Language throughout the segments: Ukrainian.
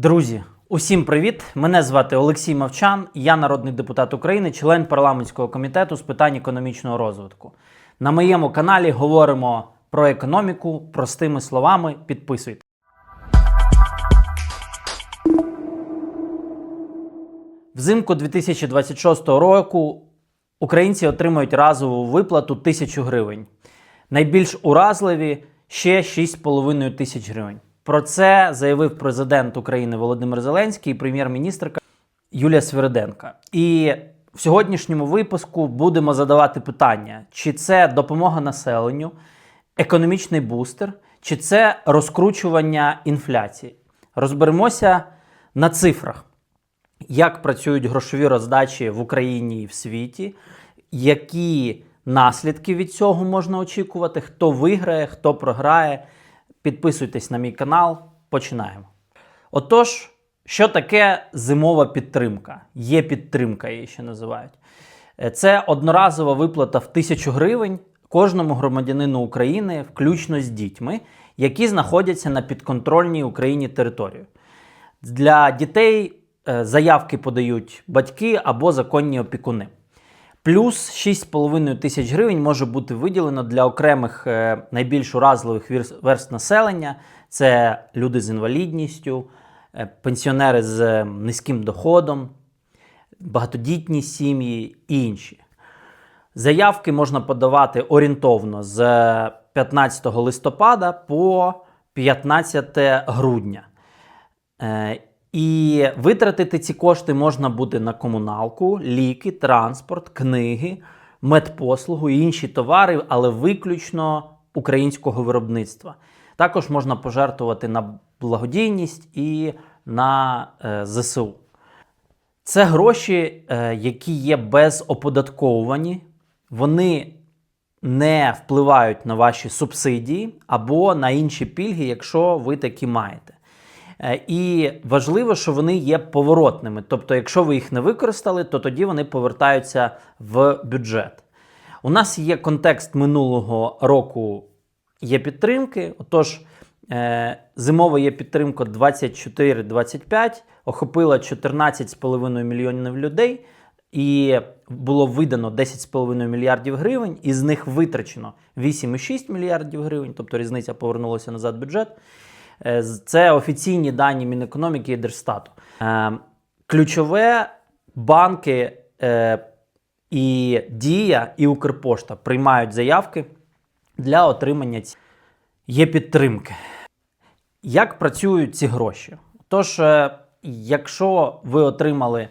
Друзі, усім привіт! Мене звати Олексій Мовчан, я народний депутат України, член парламентського комітету з питань економічного розвитку. На моєму каналі говоримо про економіку простими словами. Підписуйтесь. Взимку 2026 року українці отримують разову виплату 1000 гривень. Найбільш уразливі ще 6,5 тисяч гривень. Про це заявив президент України Володимир Зеленський і прем'єр-міністрка Юлія Свириденка. І в сьогоднішньому випуску будемо задавати питання: чи це допомога населенню, економічний бустер, чи це розкручування інфляції. Розберемося на цифрах як працюють грошові роздачі в Україні і в світі, які наслідки від цього можна очікувати, хто виграє, хто програє. Підписуйтесь на мій канал, починаємо. Отож, що таке зимова підтримка? Є підтримка, її ще називають. Е, Це одноразова виплата в тисячу гривень кожному громадянину України, включно з дітьми, які знаходяться на підконтрольній Україні території. Для дітей е, заявки подають батьки або законні опікуни. Плюс 6,5 тисяч гривень може бути виділено для окремих е, найбільш уразливих верст населення: це люди з інвалідністю, е, пенсіонери з е, низьким доходом, багатодітні сім'ї і інші. Заявки можна подавати орієнтовно з 15 листопада по 15 грудня. І витратити ці кошти можна буде на комуналку, ліки, транспорт, книги, медпослугу і інші товари, але виключно українського виробництва. Також можна пожертвувати на благодійність і на е, ЗСУ. Це гроші, е, які є безоподатковувані, вони не впливають на ваші субсидії або на інші пільги, якщо ви такі маєте. Е, І важливо, що вони є поворотними. Тобто, якщо ви їх не використали, то тоді вони повертаються в бюджет. У нас є контекст минулого року є підтримки. Отож, е, зимова є підтримка 24-25, охопила 14,5 мільйонів людей, і було видано 10,5 мільярдів гривень, із них витрачено 8,6 мільярдів гривень, тобто різниця повернулася назад в бюджет. Е, Це офіційні дані Мінекономіки і Держстату. Е, Ключове банки е, і Дія, і Укрпошта приймають заявки для отримання є підтримки. Як працюють ці гроші? Тож, якщо ви отримали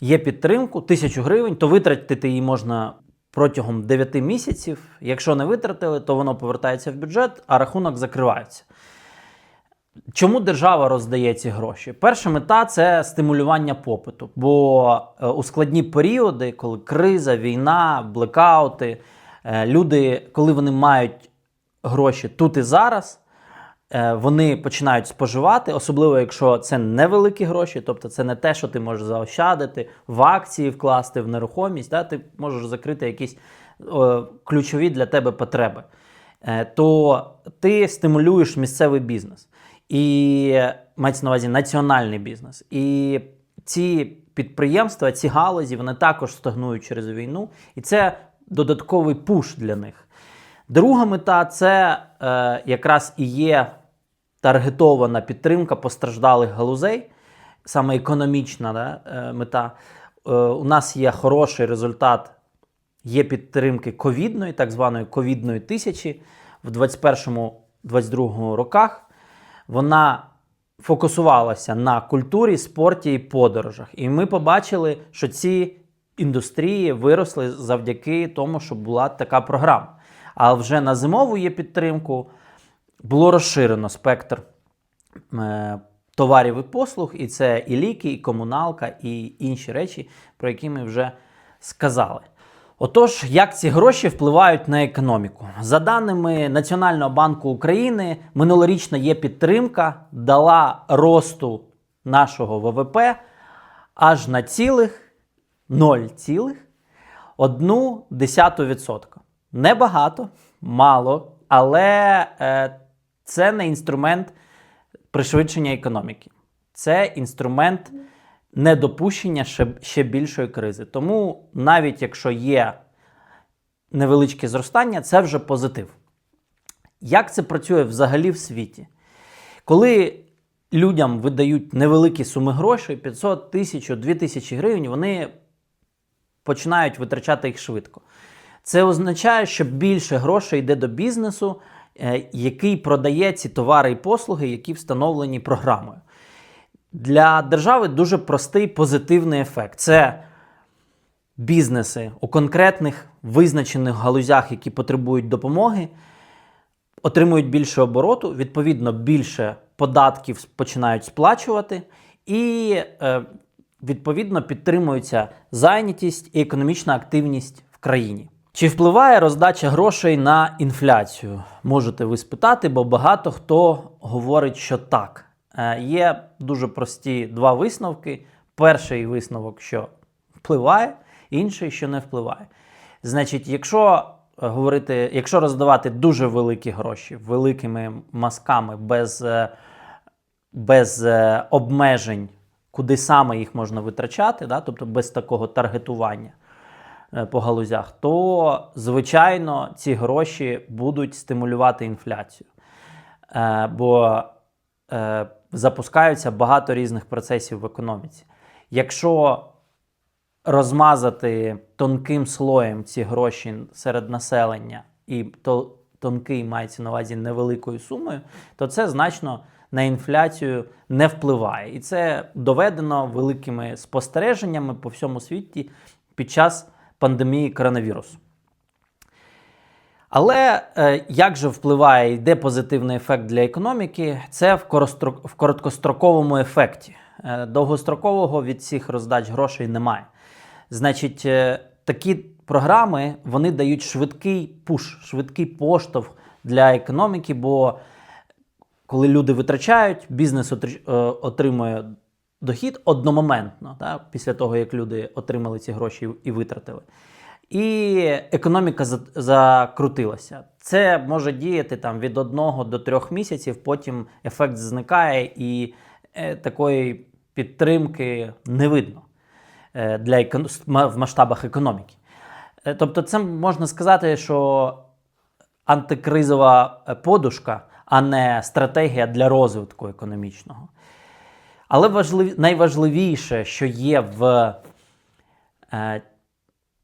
є підтримку, тисячу гривень, то витратити її можна протягом 9 місяців. Якщо не витратили, то воно повертається в бюджет, а рахунок закривається. Чому держава роздає ці гроші? Перша мета це стимулювання попиту. Бо е, у складні періоди, коли криза, війна, блекаути, е, люди, коли вони мають гроші тут і зараз, е, вони починають споживати, особливо якщо це невеликі гроші, тобто це не те, що ти можеш заощадити, в акції вкласти, в нерухомість, да, ти можеш закрити якісь ключові для тебе потреби. То ти стимулюєш місцевий бізнес і мається на увазі національний бізнес. І ці підприємства, ці галузі, вони також стагнують через війну, і це додатковий пуш для них. Друга мета це е, якраз і є таргетована підтримка постраждалих галузей, саме економічна да, е, мета. Е, у нас є хороший результат є підтримки ковідної, так званої ковідної тисячі в 21-22 роках. Вона фокусувалася на культурі, спорті і подорожах. І ми побачили, що ці індустрії виросли завдяки тому, що була така програма. А вже на зимову є підтримку, було розширено спектр е, товарів і послуг, і це і ліки, і комуналка, і інші речі, про які ми вже сказали. Отож, як ці гроші впливають на економіку? За даними Національного банку України, минулорічна є підтримка дала росту нашого ВВП аж на цілих 0,1%. Небагато, мало, але е, це не інструмент пришвидшення економіки. Це інструмент недопущення ще, ще більшої кризи. Тому навіть якщо є невеличке зростання, це вже позитив. Як це працює взагалі в світі? Коли людям видають невеликі суми грошей, 500, 1000, 2000 гривень, вони починають витрачати їх швидко. Це означає, що більше грошей йде до бізнесу, е, який продає ці товари і послуги, які встановлені програмою. Для держави дуже простий позитивний ефект. Це бізнеси у конкретних визначених галузях, які потребують допомоги, отримують більше обороту, відповідно, більше податків починають сплачувати, і е, відповідно підтримується зайнятість і економічна активність в країні. Чи впливає роздача грошей на інфляцію? Можете ви спитати, бо багато хто говорить, що так. Е, Є дуже прості два висновки. Перший висновок, що впливає, інший, що не впливає. Значить, якщо говорити, якщо роздавати дуже великі гроші великими мазками без, е, без е, обмежень, куди саме їх можна витрачати, да, тобто без такого таргетування по галузях, то звичайно ці гроші будуть стимулювати інфляцію. Бо запускаються багато різних процесів в економіці. Якщо розмазати тонким слоєм ці гроші серед населення, і то тонкий мається на увазі невеликою сумою, то це значно на інфляцію не впливає. І це доведено великими спостереженнями по всьому світі під час пандемії коронавірусу. Але е, як же впливає, йде позитивний ефект для економіки? Це в, короткостроковому ефекті. Е, довгострокового від цих роздач грошей немає. Значить, е, такі програми вони дають швидкий пуш, швидкий поштовх для економіки, бо коли люди витрачають, бізнес отри- отримує дохід одномоментно, так, після того, як люди отримали ці гроші і витратили. І економіка закрутилася. Це може діяти там від одного до трьох місяців, потім ефект зникає і е, такої підтримки не видно е, для в масштабах економіки. Е, Тобто, це можна сказати, що антикризова подушка, а не стратегія для розвитку економічного. Але важлив... найважливіше, що є в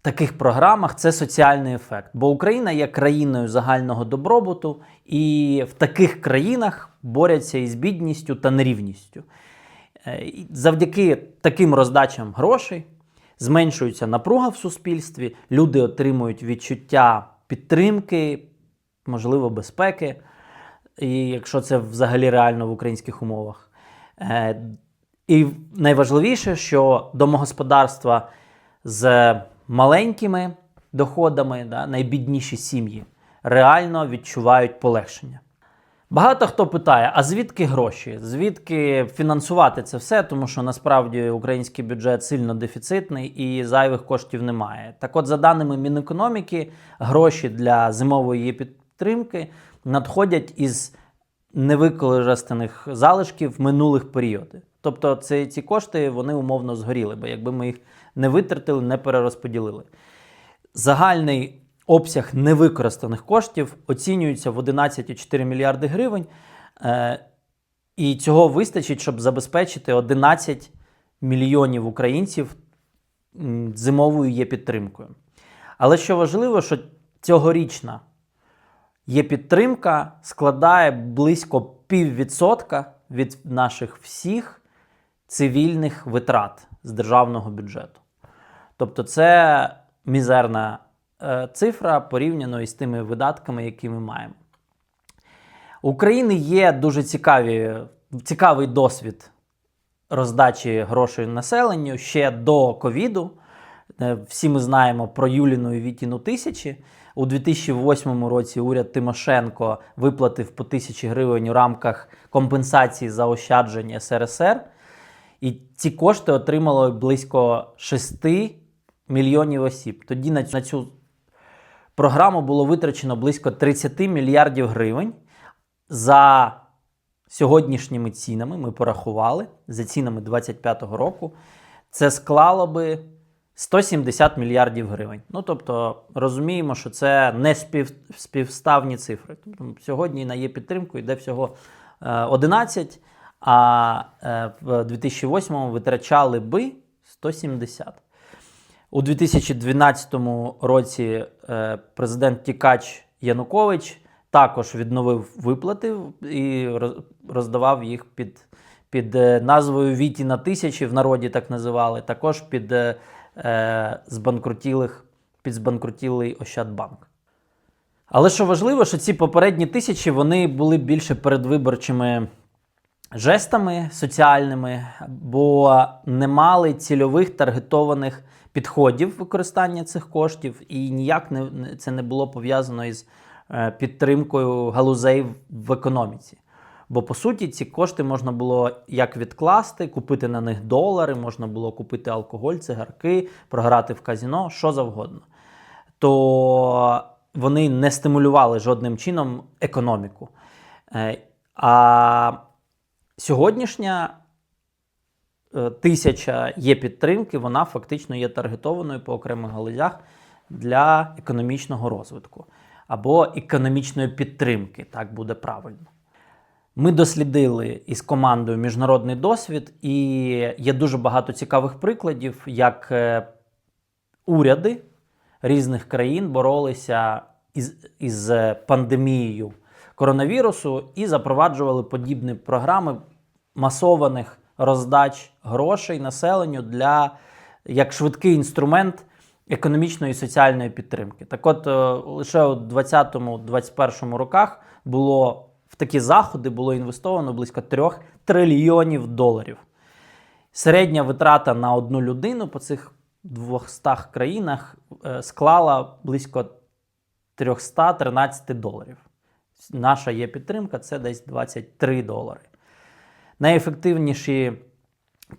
таких програмах, це соціальний ефект. Бо Україна є країною загального добробуту, і в таких країнах борються із бідністю та нерівністю. Е, Завдяки таким роздачам грошей зменшується напруга в суспільстві, люди отримують відчуття підтримки, можливо, безпеки, і якщо це взагалі реально в українських умовах. Е, І найважливіше, що домогосподарства з маленькими доходами, да, найбідніші сім'ї, реально відчувають полегшення. Багато хто питає, а звідки гроші? Звідки фінансувати це все? Тому що насправді український бюджет сильно дефіцитний і зайвих коштів немає. Так от, за даними Мінекономіки, гроші для зимової підтримки надходять із невикористаних залишків минулих періодів. Тобто ці, ці кошти вони умовно згоріли, бо якби ми їх не витратили, не перерозподілили. Загальний обсяг невикористаних коштів оцінюється в 11,4 мільярди гривень, е, і цього вистачить, щоб забезпечити 11 мільйонів українців зимовою є підтримкою. Але що важливо, що цьогорічна є підтримка складає близько піввідсотка від наших всіх цивільних витрат з державного бюджету. Тобто це мізерна е, цифра порівняно із тими видатками, які ми маємо. У України є дуже цікаві, цікавий досвід роздачі грошей населенню ще до ковіду. Е, Всі ми знаємо про Юліну і Вітіну тисячі. У 2008 році уряд Тимошенко виплатив по тисячі гривень у рамках компенсації за ощадження СРСР. І ці кошти отримало близько 6 мільйонів осіб. Тоді на цю програму було витрачено близько 30 мільярдів гривень. За сьогоднішніми цінами ми порахували за цінами 2025 року, це склало би 170 мільярдів гривень. Ну тобто розуміємо, що це не спів, співставні цифри. Тобто сьогодні на є підтримку йде всього е, 11, а е, в 2008 витрачали би 170. У 2012 році е, президент Тікач Янукович також відновив виплати і роз- роздавав їх під, під е, назвою Віті на тисячі, в народі так називали, також під е, е, збанкрутілих, під збанкрутілий Ощадбанк. Але що важливо, що ці попередні тисячі вони були більше передвиборчими жестами соціальними, бо не мали цільових таргетованих підходів використання цих коштів, і ніяк не, це не було пов'язано із е, підтримкою галузей в- в економіці. Бо по суті ці кошти можна було як відкласти, купити на них долари, можна було купити алкоголь, цигарки, програти в казіно, що завгодно. То вони не стимулювали жодним чином економіку. Е, А сьогоднішня е, тисяча є підтримки, вона фактично є таргетованою по окремих галузях для економічного розвитку або економічної підтримки, так буде правильно. Ми дослідили із командою міжнародний досвід, і є дуже багато цікавих прикладів, як е, уряди різних країн боролися із, із е, пандемією коронавірусу і запроваджували подібні програми масованих роздач грошей населенню для як швидкий інструмент економічної і соціальної підтримки. Так от, е, лише у 2020-2021 роках було в такі заходи було інвестовано близько 3 трильйонів доларів. Середня витрата на одну людину по цих 200 країнах е, склала близько 313 доларів. Наша є підтримка це десь 23 долари. Найефективніші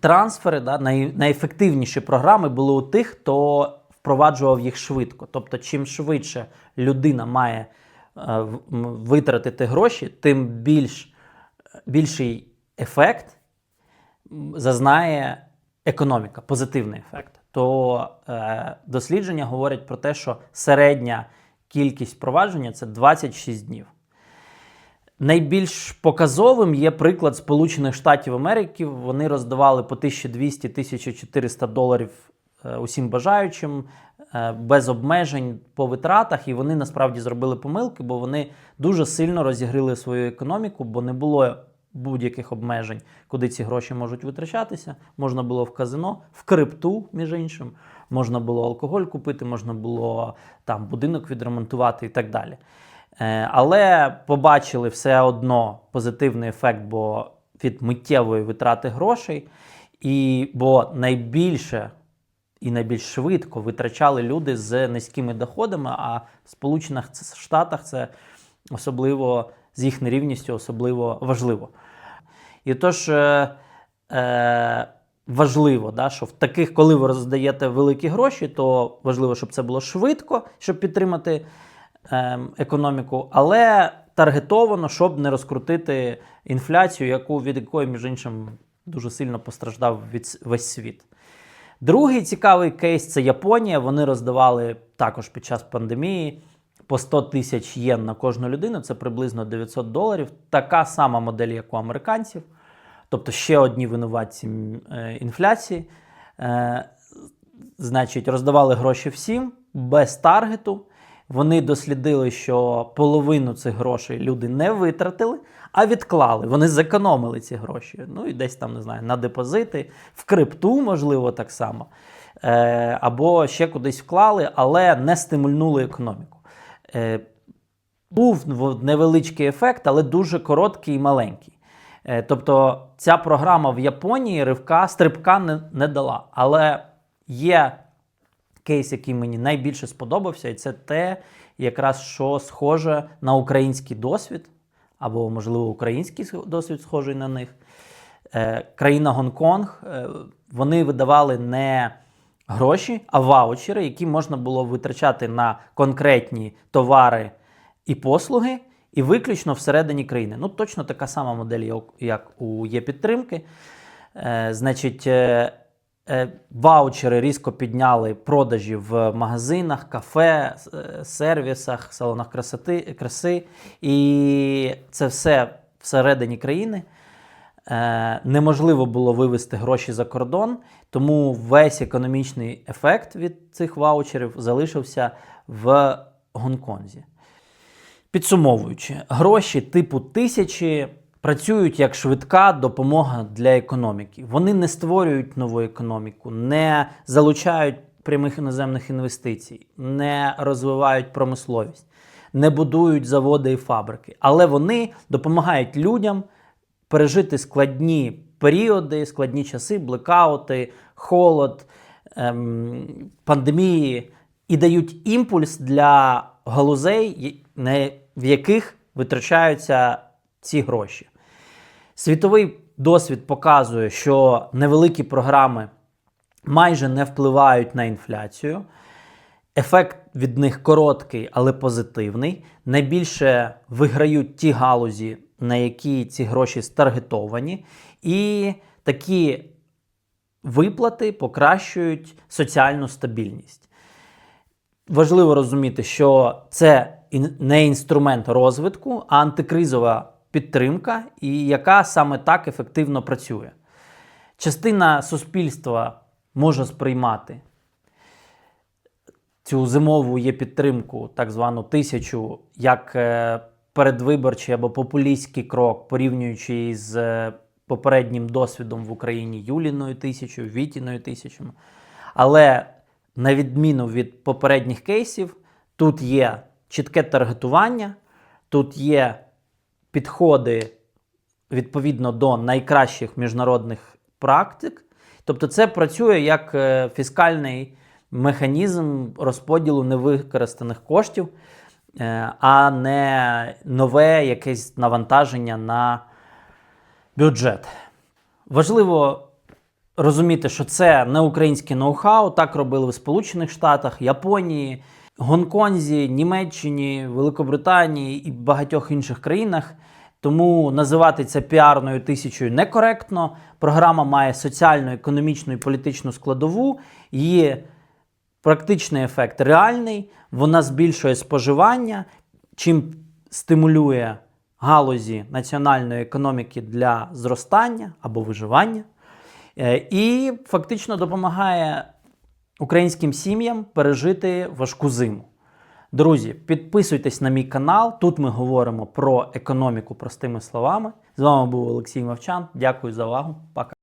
трансфери, да, най, найефективніші програми були у тих, хто впроваджував їх швидко. Тобто, чим швидше людина має е, витратити гроші, тим більш, більший ефект зазнає економіка, позитивний ефект. То е, дослідження говорять про те, що середня кількість впровадження це 26 днів. Найбільш показовим є приклад Сполучених Штатів Америки. Вони роздавали по 1200-1400 доларів е, усім бажаючим е, без обмежень по витратах, і вони насправді зробили помилки, бо вони дуже сильно розігрили свою економіку, бо не було будь-яких обмежень, куди ці гроші можуть витрачатися. Можна було в казино, в крипту, між іншим, можна було алкоголь купити, можна було там будинок відремонтувати і так далі. Е, Але побачили все одно позитивний ефект, бо від миттєвої витрати грошей, і бо найбільше і найбільш швидко витрачали люди з низькими доходами, а в Сполучених Штатах це особливо з їх нерівністю особливо важливо. І тож е, е, важливо, да, що в таких, коли ви роздаєте великі гроші, то важливо, щоб це було швидко, щоб підтримати економіку, але таргетовано, щоб не розкрутити інфляцію, яку від якої, між іншим, дуже сильно постраждав від весь світ. Другий цікавий кейс це Японія. Вони роздавали також під час пандемії по 100 тисяч єн на кожну людину, це приблизно 900 доларів. Така сама модель, як у американців, тобто ще одні винуватці е, інфляції. Е, Значить, роздавали гроші всім без таргету. Вони дослідили, що половину цих грошей люди не витратили, а відклали. Вони зекономили ці гроші. Ну і десь там, не знаю, на депозити, в крипту, можливо, так само. Е, або ще кудись вклали, але не стимульнули економіку. Е, був невеличкий ефект, але дуже короткий і маленький. Е, Тобто ця програма в Японії ривка, стрибка не, не дала. Але є кейс, який мені найбільше сподобався, і це те, якраз що схоже на український досвід, або, можливо, український досвід схожий на них. Е, країна Гонконг, е, вони видавали не гроші, а ваучери, які можна було витрачати на конкретні товари і послуги, і виключно всередині країни. Ну, точно така сама модель, як- у є підтримки. Е, значить, ваучери різко підняли продажі в магазинах, кафе, е, сервісах, салонах красоти, краси. І це все всередині країни. Е, неможливо було вивести гроші за кордон, тому весь економічний ефект від цих ваучерів залишився в Гонконзі. Підсумовуючи, гроші типу тисячі працюють як швидка допомога для економіки. Вони не створюють нову економіку, не залучають прямих іноземних інвестицій, не розвивають промисловість, не будують заводи і фабрики. Але вони допомагають людям пережити складні періоди, складні часи, блекаути, холод, ем, пандемії і дають імпульс для галузей, в яких витрачаються ці гроші. Світовий досвід показує, що невеликі програми майже не впливають на інфляцію. Ефект від них короткий, але позитивний. Найбільше виграють ті галузі, на які ці гроші старгетовані, і такі виплати покращують соціальну стабільність. Важливо розуміти, що це не інструмент розвитку, а антикризова підтримка, і яка саме так ефективно працює. Частина суспільства може сприймати цю зимову є підтримку, так звану тисячу, як е, передвиборчий або популістський крок, порівнюючи із е, попереднім досвідом в Україні Юліною тисячою, Вітіною тисячами. Але на відміну від попередніх кейсів, тут є чітке таргетування, тут є підходи відповідно до найкращих міжнародних практик. Тобто це працює як е, фіскальний механізм розподілу невикористаних коштів, е, а не нове якесь навантаження на бюджет. Важливо розуміти, що це не українське ноу-хау. Так робили в Сполучених Штатах, Японії, Гонконзі, Німеччині, Великобританії і багатьох інших країнах. Тому називати це піарною тисячою некоректно. Програма має соціальну, економічну і політичну складову. Її практичний ефект реальний, вона збільшує споживання, чим стимулює галузі національної економіки для зростання або виживання. Е, І фактично допомагає українським сім'ям пережити важку зиму. Друзі, підписуйтесь на мій канал. Тут ми говоримо про економіку простими словами. З вами був Олексій Мовчан. Дякую за увагу. Пока.